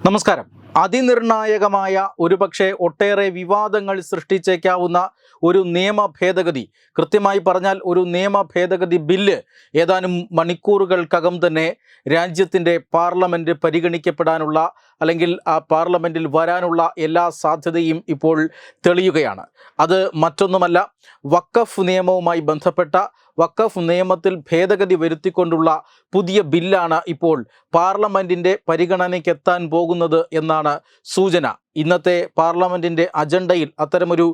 നമസ്കാരം. അതിനിർണായകമായ ഒരുപക്ഷെ ഒട്ടേറെ വിവാദങ്ങൾ സൃഷ്ടിച്ചേക്കാവുന്ന ഒരു നിയമ ഭേദഗതി. കൃത്യമായി പറഞ്ഞാൽ ഒരു നിയമ ഭേദഗതി ബില്ല് ഏതാനും മണിക്കൂറുകൾക്കകം തന്നെ രാജ്യത്തിന്റെ പാർലമെന്റ് പരിഗണിക്കപ്പെടാനുള്ള അല്ലെങ്കിൽ പാർലമെന്റിൽ വരാനുള്ള എല്ലാ സാധ്യതയും ഇപ്പോൾ തെളിയുകയാണ്. അത് മറ്റൊന്നുമല്ല വക്കഫ് നിയമവുമായി ബന്ധപ്പെട്ട വക്കഫ് നിയമത്തിൽ ഭേദഗതി വരുത്തിക്കൊണ്ടുള്ള പുതിയ ബില്ലാണ് ഇപ്പോൾ പാർലമെന്റിന്റെ പരിഗണനയ്ക്കെത്താൻ പോകുന്നത് എന്നാണ് സൂചന. ഇന്നത്തെ പാർലമെന്റിന്റെ അജണ്ടയിൽ അത്തരമൊരു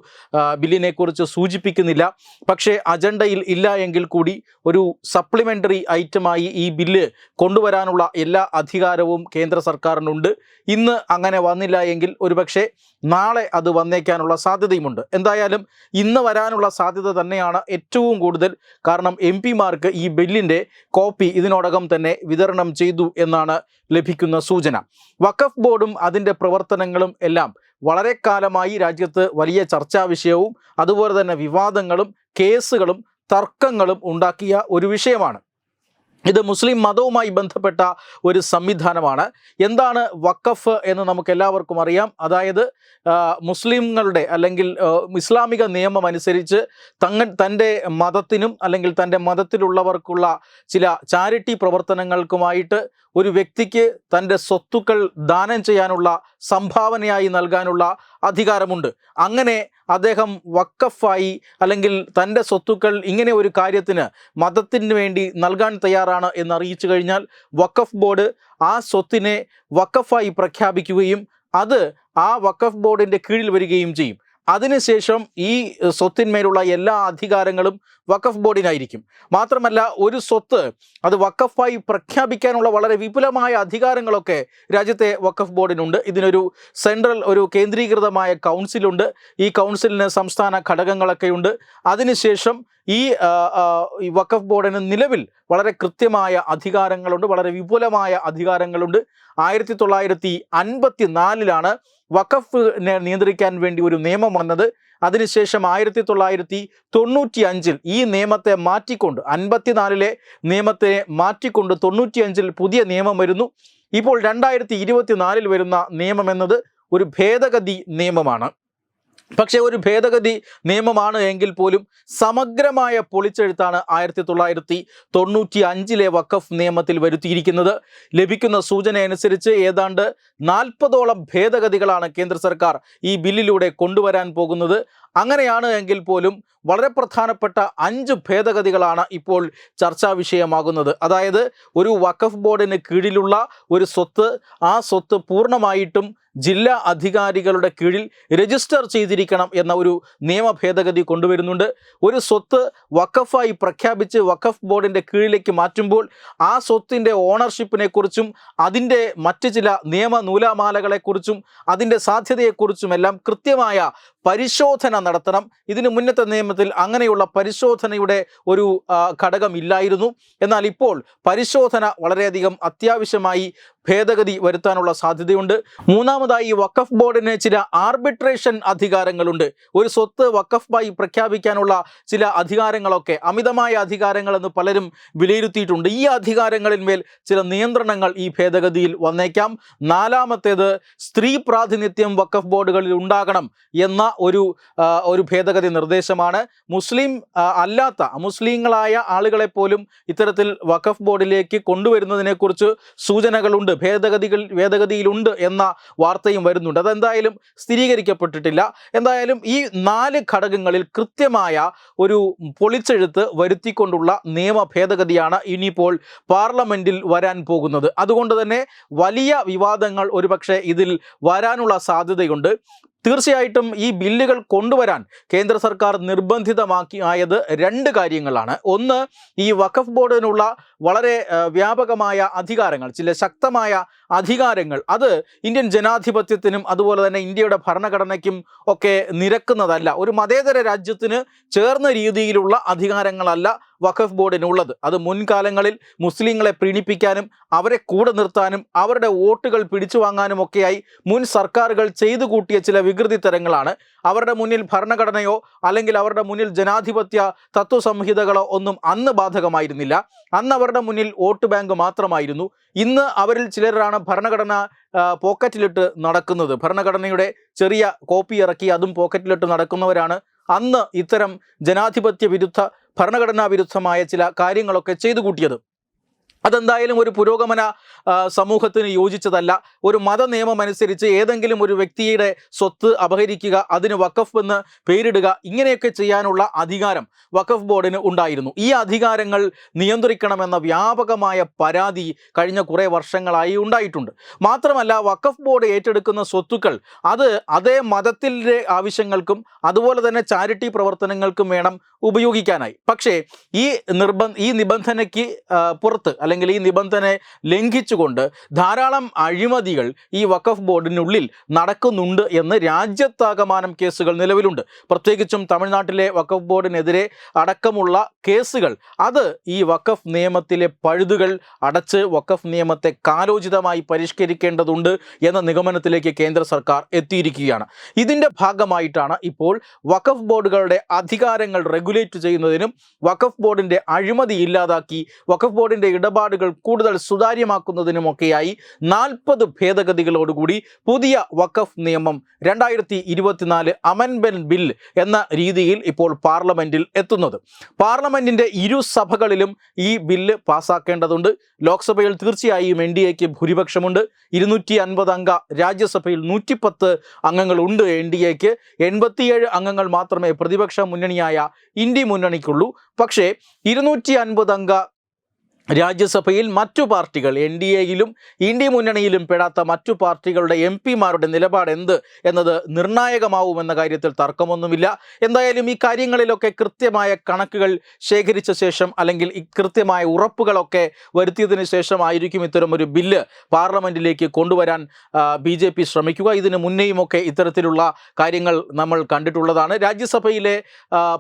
ബില്ലിനെക്കുറിച്ച് സൂചിപ്പിക്കുന്നില്ല. പക്ഷേ അജണ്ടയിൽ ഇല്ല എങ്കിൽ കൂടി ഒരു സപ്ലിമെന്ററി ഐറ്റമായി ഈ ബില്ല് കൊണ്ടുവരാനുള്ള എല്ലാ അധികാരവും കേന്ദ്ര സർക്കാരിനുണ്ട്. ഇന്ന് അങ്ങനെ വന്നില്ല എങ്കിൽ ഒരുപക്ഷെ നാളെ അത് വന്നേക്കാനുള്ള സാധ്യതയുമുണ്ട്. എന്തായാലും ഇന്ന് വരാനുള്ള സാധ്യത തന്നെയാണ് ഏറ്റവും കൂടുതൽ. കാരണം എം പിമാർക്ക് ഈ ബില്ലിന്റെ കോപ്പി ഇതിനോടകം തന്നെ വിതരണം ചെയ്തു എന്നാണ് ലഭിക്കുന്ന സൂചന. വഖഫ് ബോർഡും അതിന്റെ പ്രവർത്തനങ്ങളും എല്ലാം വളരെ കാലമായി രാജ്യത്ത് വലിയ ചർച്ചാ വിഷയവും അതുപോലെ തന്നെ വിവാദങ്ങളും കേസുകളും തർക്കങ്ങളും ഉണ്ടാക്കിയ ഒരു വിഷയമാണ്. ഇത് മുസ്ലിം മതവുമായി ബന്ധപ്പെട്ട ഒരു സംവിധാനമാണ്. എന്താണ് വക്കഫ് എന്ന് നമുക്ക് എല്ലാവർക്കും അറിയാം. അതായത് മുസ്ലിങ്ങളുടെ അല്ലെങ്കിൽ ഇസ്ലാമിക നിയമം അനുസരിച്ച് തങ്ങ തന്റെ മതത്തിനും അല്ലെങ്കിൽ തന്റെ മതത്തിലുള്ളവർക്കുള്ള ചില ചാരിറ്റി പ്രവർത്തനങ്ങൾക്കുമായിട്ട് ഒരു വ്യക്തിക്ക് തന്റെ സ്വത്തുക്കൾ ദാനം ചെയ്യാനുള്ള സംഭാവനയായി നൽകാനുള്ള അധികാരമുണ്ട്. അങ്ങനെ അദ്ദേഹം വക്കഫായി അല്ലെങ്കിൽ തന്റെ സ്വത്തുക്കൾ ഇങ്ങനെ ഒരു കാര്യത്തിന് മതത്തിന് വേണ്ടി നൽകാൻ തയ്യാറാണ് എന്ന് അറിയിച്ചു കഴിഞ്ഞാൽ വക്കഫ് ബോർഡ് ആ സ്വത്തിനെ വക്കഫായി പ്രഖ്യാപിക്കുകയും അത് ആ വക്കഫ് ബോർഡിന്റെ കീഴിൽ വരികയും ചെയ്യും. അതിനുശേഷം ഈ സ്വത്തിന്മേലുള്ള എല്ലാ അധികാരങ്ങളും വഖഫ് ബോർഡിനായിരിക്കും. മാത്രമല്ല ഒരു സ്വത്ത് അത് വഖഫായി പ്രഖ്യാപിക്കാനുള്ള വളരെ വിപുലമായ അധികാരങ്ങളൊക്കെ രാജ്യത്തെ വഖഫ് ബോർഡിനുണ്ട്. ഇതിനൊരു സെൻട്രൽ ഒരു കേന്ദ്രീകൃതമായ കൗൺസിലുണ്ട്. ഈ കൗൺസിലിന് സംസ്ഥാന ഘടകങ്ങളൊക്കെയുണ്ട്. അതിനുശേഷം ഈ വഖഫ് ബോർഡിന് നിലവിൽ വളരെ കൃത്യമായ അധികാരങ്ങളുണ്ട് വളരെ വിപുലമായ അധികാരങ്ങളുണ്ട്. ആയിരത്തി തൊള്ളായിരത്തി അൻപത്തി നാലിലാണ് വഖഫ് നിയന്ത്രിക്കാൻ വേണ്ടി ഒരു നിയമം വന്നത്. അതിനുശേഷം ആയിരത്തി തൊള്ളായിരത്തി തൊണ്ണൂറ്റി അഞ്ചിൽ ഈ നിയമത്തെ മാറ്റിക്കൊണ്ട് അൻപത്തിനാലിലെ നിയമത്തെ മാറ്റിക്കൊണ്ട് തൊണ്ണൂറ്റിയഞ്ചിൽ പുതിയ നിയമം വരുന്നു. ഇപ്പോൾ രണ്ടായിരത്തി ഇരുപത്തിനാലിൽ വരുന്ന നിയമം എന്നത് ഒരു ഭേദഗതി നിയമമാണ്. പക്ഷേ ഒരു ഭേദഗതി നിയമമാണ് എങ്കിൽ പോലും സമഗ്രമായ പൊളിച്ചെഴുത്താണ് ആയിരത്തി തൊള്ളായിരത്തി തൊണ്ണൂറ്റി അഞ്ചിലെ വഖഫ് നിയമത്തിൽ വരുത്തിയിരിക്കുന്നത്. ലഭിക്കുന്ന സൂചന അനുസരിച്ച് ഏതാണ്ട് നാൽപ്പതോളം ഭേദഗതികളാണ് കേന്ദ്ര സർക്കാർ ഈ ബില്ലിലൂടെ കൊണ്ടുവരാൻ പോകുന്നത്. അങ്ങനെയാണ് എങ്കിൽ പോലും വളരെ പ്രധാനപ്പെട്ട അഞ്ച് ഭേദഗതികളാണ് ഇപ്പോൾ ചർച്ചാ വിഷയമാകുന്നത്. അതായത് ഒരു വഖഫ് ബോർഡിന് കീഴിലുള്ള ഒരു സ്വത്ത് ആ സ്വത്ത് പൂർണമായിട്ടും ജില്ലാ അധികാരികളുടെ കീഴിൽ രജിസ്റ്റർ ചെയ്തിരിക്കണം എന്ന ഒരു നിയമ ഭേദഗതി കൊണ്ടുവരുന്നുണ്ട്. ഒരു സ്വത്ത് വഖഫായി പ്രഖ്യാപിച്ച് വഖഫ് ബോർഡിന്റെ കീഴിലേക്ക് മാറ്റുമ്പോൾ ആ സ്വത്തിന്റെ ഓണർഷിപ്പിനെക്കുറിച്ചും അതിന്റെ മറ്റ് ചില നിയമ നൂലാമാലകളെക്കുറിച്ചും അതിന്റെ സാധ്യതയെക്കുറിച്ചുമെല്ലാം കൃത്യമായ പരിശോധന നടത്തണം. ഇതിന് മുന്നത്തെ നിയമത്തിൽ അങ്ങനെയുള്ള പരിശോധനയുടെ ഒരു ആ, ഘടകം ഇല്ലായിരുന്നു എന്നാൽ ഇപ്പോൾ പരിശോധന വളരെയധികം അത്യാവശ്യമായി ഭേദഗതി വരുത്താനുള്ള സാധ്യതയുണ്ട്. മൂന്നാമതായി വഖഫ് ബോർഡിന് ചില ആർബിട്രേഷൻ അധികാരങ്ങളുണ്ട്. ഒരു സ്വത്ത് വഖഫായി പ്രഖ്യാപിക്കാനുള്ള ചില അധികാരങ്ങളൊക്കെ അമിതമായ അധികാരങ്ങളെന്ന് പലരും വിലയിരുത്തിയിട്ടുണ്ട്. ഈ അധികാരങ്ങളിന്മേൽ ചില നിയന്ത്രണങ്ങൾ ഈ ഭേദഗതിയിൽ വന്നേക്കാം. നാലാമത്തേത് സ്ത്രീ പ്രാതിനിധ്യം വഖഫ് ബോർഡുകളിൽ ഉണ്ടാകണം എന്ന ഒരു ഒരു ഭേദഗതി നിർദ്ദേശമാണ്. മുസ്ലിം അല്ലാത്ത മുസ്ലിങ്ങളായ ആളുകളെ പോലും ഇത്തരത്തിൽ വഖഫ് ബോർഡിലേക്ക് കൊണ്ടുവരുന്നതിനെക്കുറിച്ച് സൂചനകളുണ്ട്. ഭേദഗതികൾ ഭേദഗതിയിലുണ്ട് എന്ന വാർത്തയും വരുന്നുണ്ട്. അതെന്തായാലും സ്ഥിരീകരിക്കപ്പെട്ടിട്ടില്ല. എന്തായാലും ഈ നാല് ഘടകങ്ങളിൽ കൃത്യമായ ഒരു പൊളിച്ചെഴുത്ത് വരുത്തിക്കൊണ്ടുള്ള നിയമ ഭേദഗതിയാണ് ഇനിയിപ്പോൾ പാർലമെന്റിൽ വരാൻ പോകുന്നത്. അതുകൊണ്ട് തന്നെ വലിയ വിവാദങ്ങൾ ഒരുപക്ഷെ ഇതിൽ വരാനുള്ള സാധ്യതയുണ്ട്. തീർച്ചയായിട്ടും ഈ ബില്ലുകൾ കൊണ്ടുവരാൻ കേന്ദ്ര സർക്കാർ നിർബന്ധിതമാക്കി ആയത് രണ്ട് കാര്യങ്ങളാണ്. ഒന്ന് ഈ വഖഫ് ബോർഡിനുള്ള വളരെ വ്യാപകമായ അധികാരങ്ങൾ ചില ശക്തമായ അധികാരങ്ങൾ അത് ഇന്ത്യൻ ജനാധിപത്യത്തിനും അതുപോലെ തന്നെ ഇന്ത്യയുടെ ഭരണഘടനയ്ക്കും ഒക്കെ നിരക്കുന്നതല്ല. ഒരു മതേതര രാജ്യത്തിന് ചേർന്ന രീതിയിലുള്ള അധികാരങ്ങളല്ല വഖഫ് ബോർഡിനുള്ളത്. അത് മുൻകാലങ്ങളിൽ മുസ്ലിങ്ങളെ പ്രീണിപ്പിക്കാനും അവരെ കൂടെ നിർത്താനും അവരുടെ വോട്ടുകൾ പിടിച്ചു വാങ്ങാനും ഒക്കെയായി മുൻ സർക്കാരുകൾ ചെയ്തു കൂട്ടിയ ചില വികൃതി തരങ്ങളാണ്. അവരുടെ മുന്നിൽ ഭരണഘടനയോ അല്ലെങ്കിൽ അവരുടെ മുന്നിൽ ജനാധിപത്യ തത്വസംഹിതകളോ ഒന്നും അന്ന് ബാധകമായിരുന്നില്ല. അന്ന് അവരുടെ മുന്നിൽ വോട്ട് ബാങ്ക് മാത്രമായിരുന്നു. ഇന്ന് അവരിൽ ചിലരാണ് ഭരണഘടന പോക്കറ്റിലിട്ട് നടക്കുന്നത്. ഭരണഘടനയുടെ ചെറിയ കോപ്പി ഇറക്കി അതും പോക്കറ്റിലിട്ട് നടക്കുന്നവരാണ്. അന്ന് ഇത്തരം ജനാധിപത്യ വിരുദ്ധ ഭരണഘടനാ വിരുദ്ധമായ ചില കാര്യങ്ങളൊക്കെ ചെയ്തു കൂട്ടിയത്. അതെന്തായാലും ഒരു പുരോഗമന സമൂഹത്തിന് യോജിച്ചതല്ല. ഒരു മത നിയമം അനുസരിച്ച് ഏതെങ്കിലും ഒരു വ്യക്തിയുടെ സ്വത്ത് അപഹരിക്കുക അതിന് വഖഫ് എന്ന് പേരിടുക ഇങ്ങനെയൊക്കെ ചെയ്യാനുള്ള അധികാരം വഖഫ് ബോർഡിന് ഉണ്ടായിരുന്നു. ഈ അധികാരങ്ങൾ നിയന്ത്രിക്കണമെന്ന വ്യാപകമായ പരാതി കഴിഞ്ഞ കുറേ വർഷങ്ങളായി ഉണ്ടായിട്ടുണ്ട്. മാത്രമല്ല വഖഫ് ബോർഡ് ഏറ്റെടുക്കുന്ന സ്വത്തുക്കൾ അത് അതേ മതത്തിന്റെ ആവശ്യങ്ങൾക്കും അതുപോലെ തന്നെ ചാരിറ്റി പ്രവർത്തനങ്ങൾക്കും വേണം ഉപയോഗിക്കാനായി. പക്ഷേ ഈ നിർബന്ധ ഈ നിബന്ധനയ്ക്ക് പുറത്ത് അല്ലെങ്കിൽ ഈ നിബന്ധനയെ ലംഘിച്ചുകൊണ്ട് ധാരാളം അഴിമതികൾ ഈ വഖഫ് ബോർഡിനുള്ളിൽ നടക്കുന്നുണ്ട് എന്ന് രാജ്യത്താകമാനം കേസുകൾ നിലവിലുണ്ട്. പ്രത്യേകിച്ചും തമിഴ്നാട്ടിലെ വഖഫ് ബോർഡിനെതിരെ അടക്കമുള്ള കേസുകൾ. അത് ഈ വഖഫ് നിയമത്തിലെ പഴുതുകൾ അടച്ച് വഖഫ് നിയമത്തെ കാലോചിതമായി പരിഷ്കരിക്കേണ്ടതുണ്ട് എന്ന നിഗമനത്തിലേക്ക് കേന്ദ്ര സർക്കാർ എത്തിയിരിക്കുകയാണ്. ഇതിന്റെ ഭാഗമായിട്ടാണ് ഇപ്പോൾ വഖഫ് ബോർഡുകളുടെ അധികാരങ്ങൾ റെഗുലേറ്റ് ചെയ്യുന്നതിനും വഖഫ് ബോർഡിന്റെ അഴിമതി ഇല്ലാതാക്കി വഖഫ് ബോർഡിന്റെ ഇടപാടുകൾ കൂടുതൽ സുതാര്യമാക്കുന്നതിനുമൊക്കെയായി നാൽപ്പത് ഭേദഗതികളോടുകൂടി പുതിയ വഖഫ് നിയമം രണ്ടായിരത്തി ഇരുപത്തിനാല് അമൻമെന്റ് ബിൽ എന്ന രീതിയിൽ ഇപ്പോൾ പാർലമെന്റിൽ എത്തുന്നത്. പാർലമെന്റിന്റെ ഇരു സഭകളിലും ഈ ബില്ല് പാസാക്കേണ്ടതുണ്ട്. ലോക്സഭയിൽ തീർച്ചയായും എൻ ഡി എക്ക് ഭൂരിപക്ഷമുണ്ട്. ഇരുന്നൂറ്റി അൻപത് അംഗ രാജ്യസഭയിൽ നൂറ്റിപ്പത്ത് അംഗങ്ങളുണ്ട് എൻ ഡി എക്ക്. എൺപത്തിയേഴ് അംഗങ്ങൾ മാത്രമേ പ്രതിപക്ഷ മുന്നണിയായ ഇന്ത്യ മുന്നണിക്കുള്ളൂ. പക്ഷേ ഇരുന്നൂറ്റി അൻപത് അംഗ രാജ്യസഭയിൽ മറ്റു പാർട്ടികൾ എൻ ഡി എയിലും ഇന്ത്യ മുന്നണിയിലും പെടാത്ത മറ്റു പാർട്ടികളുടെ എം പിമാരുടെ നിലപാട് എന്ത് എന്നത് നിർണായകമാവുമെന്ന കാര്യത്തിൽ തർക്കമൊന്നുമില്ല. എന്തായാലും ഈ കാര്യങ്ങളിലൊക്കെ കൃത്യമായ കണക്കുകൾ ശേഖരിച്ച ശേഷം അല്ലെങ്കിൽ കൃത്യമായ ഉറപ്പുകളൊക്കെ വരുത്തിയതിന് ശേഷമായിരിക്കും ഇത്തരം ഒരു ബില്ല് പാർലമെന്റിലേക്ക് കൊണ്ടുവരാൻ ബി ജെ പി ശ്രമിക്കുക. ഇതിന് മുന്നേയുമൊക്കെ ഇത്തരത്തിലുള്ള കാര്യങ്ങൾ നമ്മൾ കണ്ടിട്ടുള്ളതാണ്. രാജ്യസഭയിലെ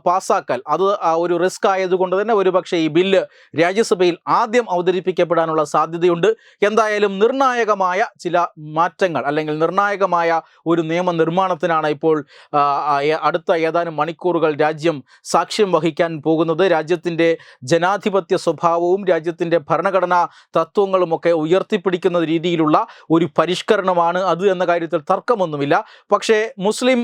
പാസാക്കൽ അത് ഒരു റിസ്ക് ആയതുകൊണ്ട് തന്നെ ഒരുപക്ഷെ ഈ ബില്ല് രാജ്യസഭയിൽ ആദ്യം അവതരിപ്പിക്കപ്പെടാനുള്ള സാധ്യതയുണ്ട്. എന്തായാലും നിർണായകമായ ചില മാറ്റങ്ങൾ അല്ലെങ്കിൽ നിർണായകമായ ഒരു നിയമനിർമ്മാണത്തിനാണ് ഇപ്പോൾ അടുത്ത ഏതാനും മണിക്കൂറുകൾ രാജ്യം സാക്ഷ്യം വഹിക്കാൻ പോകുന്നത്. രാജ്യത്തിന്റെ ജനാധിപത്യ സ്വഭാവവും രാജ്യത്തിന്റെ ഭരണഘടനാ തത്വങ്ങളുമൊക്കെ ഉയർത്തിപ്പിടിക്കുന്ന രീതിയിലുള്ള ഒരു പരിഷ്കരണമാണ് അത് എന്ന കാര്യത്തിൽ തർക്കമൊന്നുമില്ല. പക്ഷേ മുസ്ലിം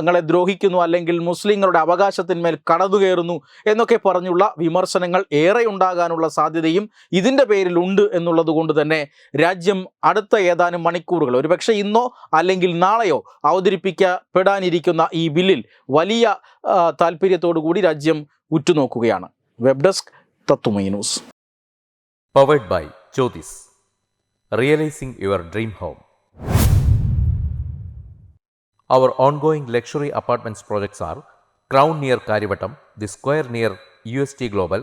ങ്ങളെ ദ്രോഹിക്കുന്നു അല്ലെങ്കിൽ മുസ്ലിങ്ങളുടെ അവകാശത്തിന്മേൽ കടന്നുകയറുന്നു എന്നൊക്കെ പറഞ്ഞുള്ള വിമർശനങ്ങൾ ഏറെ ഉണ്ടാകാനുള്ള സാധ്യതയും ഇതിന്റെ പേരിലുണ്ട് എന്നുള്ളത് കൊണ്ട് തന്നെ രാജ്യം അടുത്ത ഏതാനും മണിക്കൂറുകൾ ഒരുപക്ഷെ ഇന്നോ അല്ലെങ്കിൽ നാളെയോ അവതരിപ്പിക്കപ്പെടാനിരിക്കുന്ന ഈ ബില്ലിൽ വലിയ താല്പര്യത്തോടു കൂടി രാജ്യം ഉറ്റുനോക്കുകയാണ് വെബ് ഡെസ്ക് തത്തുമൈ news Powered by Jyotis. Realizing your dream home. Our ongoing luxury apartments projects are Crown near Karivattam, The Square near UST Global,